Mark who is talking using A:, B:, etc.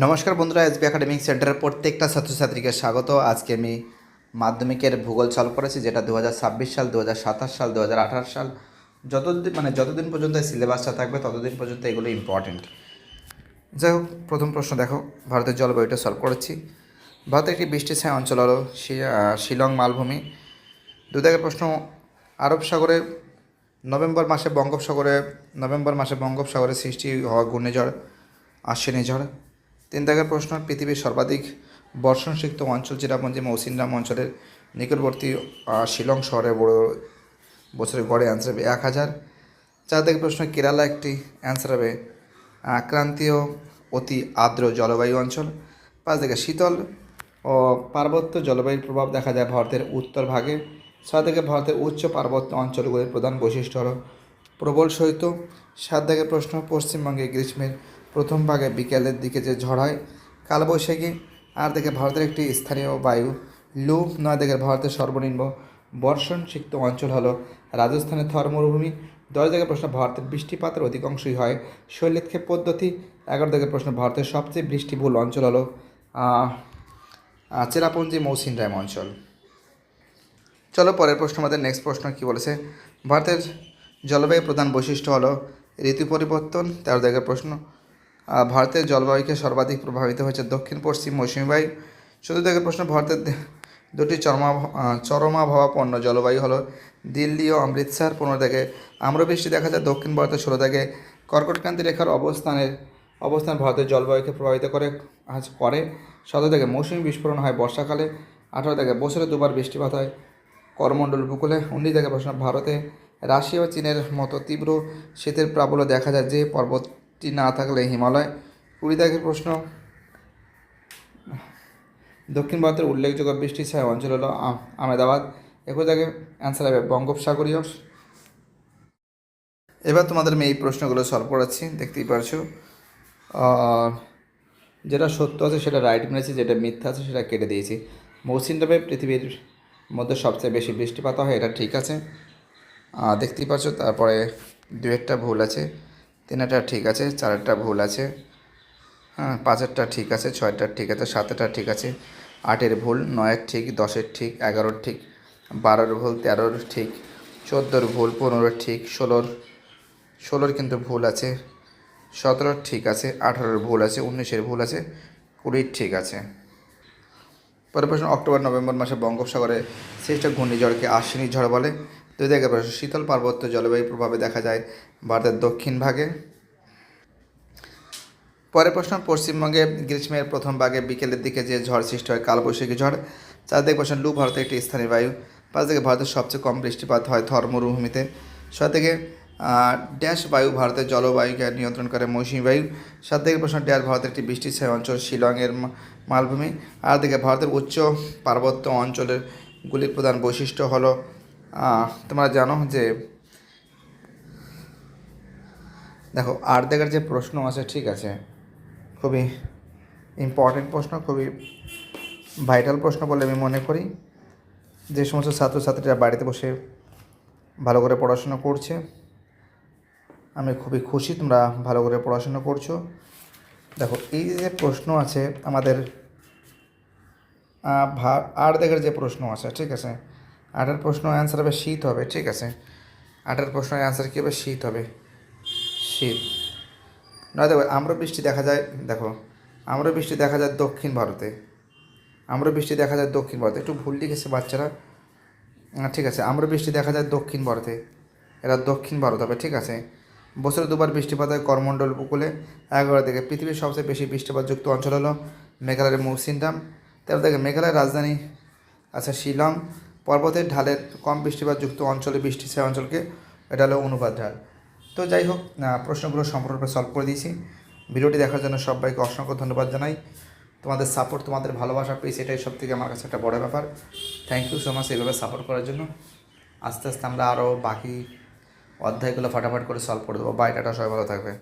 A: নমস্কার বন্ধুরা SB academic সেন্টারের প্রত্যেকটা ছাত্রছাত্রীকে স্বাগত। আজকে আমি মাধ্যমিকের ভূগোল সলভ করেছি, যেটা দু হাজার ছাব্বিশ সাল দু হাজার সাতাশ সাল দু হাজার আঠারো সাল। যতদিন মানে যতদিন পর্যন্ত এই সিলেবাসটা থাকবে, ততদিন পর্যন্ত এগুলো ইম্পর্টেন্ট যাই হোক, প্রথম প্রশ্ন দেখো। ভারতের জলবায়ুটা সলভ করেছি। ভারতের একটি বৃষ্টি ছায়া অঞ্চল হলো শিলং মালভূমি। দু দাগের প্রশ্ন, আরব সাগরে নভেম্বর মাসে বঙ্গোপসাগরে, নভেম্বর মাসে বঙ্গোপসাগরে সৃষ্টি হওয়া ঘূর্ণিঝড়, আশ্বিনী ঝড়। তিন দাগের প্রশ্ন, পৃথিবীর সর্বাধিক বর্ষণসিক্ত অঞ্চল চিরাপঞ্জি মৌসিনরাম অঞ্চলের নিকটবর্তী শিলং শহরে বড় বছরের গড়ে অ্যান্সার হবে এক হাজার। চার দাগের প্রশ্ন, কেরালা একটি অ্যান্সার হবে ক্রান্তীয় অতি আর্দ্র জলবায়ু অঞ্চল। পাঁচ দিকে শীতল ও পার্বত্য জলবায়ুর প্রভাব দেখা যায় ভারতের উত্তর ভাগে। ছয় থেকে ভারতের উচ্চ পার্বত্য অঞ্চলগুলির প্রধান বৈশিষ্ট্য হল প্রবল শৈত্য। সাত দিকে প্রশ্ন, পশ্চিমবঙ্গে গ্রীষ্মের প্রথম ভাগে বিকেলের দিকে যে ঝড় হয় কালবৈশাখী আর দিকে ভারতের একটি স্থানীয় বায়ু লু নয় দিকে ভারতের সর্বনিম্ন বর্ষণ সিক্ত অঞ্চল হলো রাজস্থানের থর মরুভূমি। দশ দিকে প্রশ্ন ভারতের বৃষ্টিপাতের অধিকাংশই হয় শৈলক্ষেপ পদ্ধতি। এগারো দিকে প্রশ্ন ভারতের সবচেয়ে বৃষ্টিবহুল অঞ্চল হলো আহ, মৌসিন চেরাপুঞ্জি মৌসিনরাম অঞ্চল। চলো পরের প্রশ্ন আমাদের নেক্সট প্রশ্ন কি বলেছে? ভারতের জলবায়ু প্রধান বৈশিষ্ট্য হলো ঋতু পরিবর্তন। তেরো দিকের প্রশ্ন ভারতের জলবায়ুকে সর্বাধিক প্রভাবিত হয়েছে দক্ষিণ, পশ্চিম, মৌসুমী বায়ু। চতুর্থ দিকের প্রশ্ন, ভারতের দুটি চরমা চরমাভাবাপন্ন জলবায়ু হলো দিল্লি ও অমৃতসর পনেরো থেকে। আম্রবৃষ্টি দেখা যায় দক্ষিণ ভারতের ষোলো থেকে। কর্কটক্রান্তি রেখার অবস্থানের, অবস্থান ভারতের জলবায়ুকে প্রভাবিত করে, আজ করে সতেরো থেকে। মৌসুমী বিস্ফোরণ হয় বর্ষাকালে, আঠারো থেকে। বছরে দুবার বৃষ্টিপাত হয় করমণ্ডল উপকূলে। উনিশ থেকে প্রশ্ন, ভারতে রাশিয়া ও চীনের মতো তীব্র শীতের প্রাবল্য দেখা যায় যে পর্বতটি না থাকলে হিমালয়। কুড়ি তারিখের প্রশ্ন, দক্ষিণ ভারতের উল্লেখযোগ্য বৃষ্টি ছায়া অঞ্চল হলো আহমেদাবাদ। একুশ থেকে অ্যান্সার হবে বঙ্গোপসাগরীয়। এবার তোমাদের আমি এই প্রশ্নগুলো সলভ করাচ্ছি, দেখতেই পারছ। যেটা সত্য আছে, সেটা রাইট মেরেছি, যেটা মিথ্যা আছে, সেটা কেটে দিয়েছি। মৌসিনরামে পৃথিবীর মধ্যে সবচেয়ে বেশি বৃষ্টিপাত হয়, এটা ঠিক আছে। দেখতেই পাচ্ছ তারপরে দুয়েরটা ভুল আছে। তিনেরটা ঠিক আছে, চারেরটা ভুল আছে। হ্যাঁ পাঁচেরটা ঠিক আছে, ছয়টার ঠিক আছে, সাতেরটা ঠিক আছে। আটের ভুল, নয়ের ঠিক, দশের ঠিক, এগারোর ঠিক, বারোর ভুল, তেরোর ঠিক, চোদ্দোর ভুল, পনেরোর ঠিক, ষোলোর ষোলোর কিন্তু ভুল আছে। সতেরোর ঠিক আছে, আঠারোর ভুল আছে, উনিশের ভুল আছে, কুড়ির ঠিক আছে। পরের প্রশ্ন, অক্টোবর, নভেম্বর মাসে বঙ্গোপসাগরে সৃষ্ট ঘূর্ণিঝড়কে আশ্বিনী ঝড় বলে। দুই থেকে প্রশ্ন শীতল পার্বত্য জলবায়ু প্রভাবে দেখা যায় ভারতের দক্ষিণ ভাগে। পরের প্রশ্ন, পশ্চিমবঙ্গে গ্রীষ্মের প্রথম ভাগে বিকেলের দিকে যে ঝড় সৃষ্টি হয়, কালবৈশাখী ঝড় চার দিকে প্রশ্ন লু ভারতের একটি স্থানীয় বায়ু। পাঁচ থেকে ভারতের সবচেয়ে কম বৃষ্টিপাত হয় থর মরুভূমিতে। ছয় থেকে ড্যাশ বায়ু ভারতের জলবায়ুকে নিয়ন্ত্রণ করে মৌসুমী বায়ু। সাত থেকে প্রশ্ন, ড্যাশ ভারতের একটি বৃষ্টি ছায়া অঞ্চল শিলংয়ের মালভূমি। আর দিকে ভারতের উচ্চ পার্বত্য অঞ্চলের গুলির প্রধান বৈশিষ্ট্য হলো তোমরা জানো যে, দেখো আট দেখার যে প্রশ্ন আছে, ঠিক আছে, খুবই ইম্পর্টেন্ট প্রশ্ন, খুবই ভাইটাল প্রশ্ন বলে আমি মনে করি। যে সমস্ত ছাত্রছাত্রীরা বাড়িতে বসে ভালো করে পড়াশোনা করছে, আমি খুবই খুশি তোমরা ভালো করে পড়াশোনা করছ। দেখো, এই যে প্রশ্ন আছে আমাদের আট দেখার যে প্রশ্ন আছে, ঠিক আছে আটের প্রশ্ন অ্যান্সার হবে, শীত হবে, ঠিক আছে? আটের প্রশ্নের অ্যান্সার কী হবে? শীত হবে। শীত। নয়, দেখো আমরা বৃষ্টি দেখা যায়, দেখো আমরা বৃষ্টি দেখা যায় দক্ষিণ ভারতে। আমরা বৃষ্টি দেখা যায় দক্ষিণ ভারতে। একটু ভুল লিখেছে বাচ্চারা। ঠিক আছে আমরা বৃষ্টি দেখা যায় দক্ষিণ ভারতে। এরা দক্ষিণ ভারত হবে, ঠিক আছে? বছরে দুবার বৃষ্টিপাত হয় করমণ্ডল উপকূলে। এগারো থেকে পৃথিবীর সবচেয়ে বেশি বৃষ্টিপাতযুক্ত অঞ্চল হলো মেঘালয়ের মৌসিনরাম তারপর দেখে, মেঘালয়ের রাজধানী আছে শিলং। পর্বতের ঢালের কম বৃষ্টিপাতযুক্ত অঞ্চলে বৃষ্টি, সে অঞ্চলকে এটা হলো অনুপাত ঢাল। তো যাই হোক প্রশ্নগুলো সম্পূর্ণরূপে সলভ করে দিয়েছি। ভিডিওটি দেখার জন্য সবাইকে অসংখ্য ধন্যবাদ জানাই। তোমাদের সাপোর্ট তোমাদের ভালোবাসা পেয়েছি, এটাই সব থেকে আমার কাছে একটা বড় ব্যাপার। থ্যাংক ইউ সো মাচ এইভাবে সাপোর্ট করার জন্য। আস্তে আস্তে আমরা আরও বাকি অধ্যায়গুলো ফাটাফাট করে সলভ করে দেবো। বাই টাটা, সবাই ভালো থাকবে।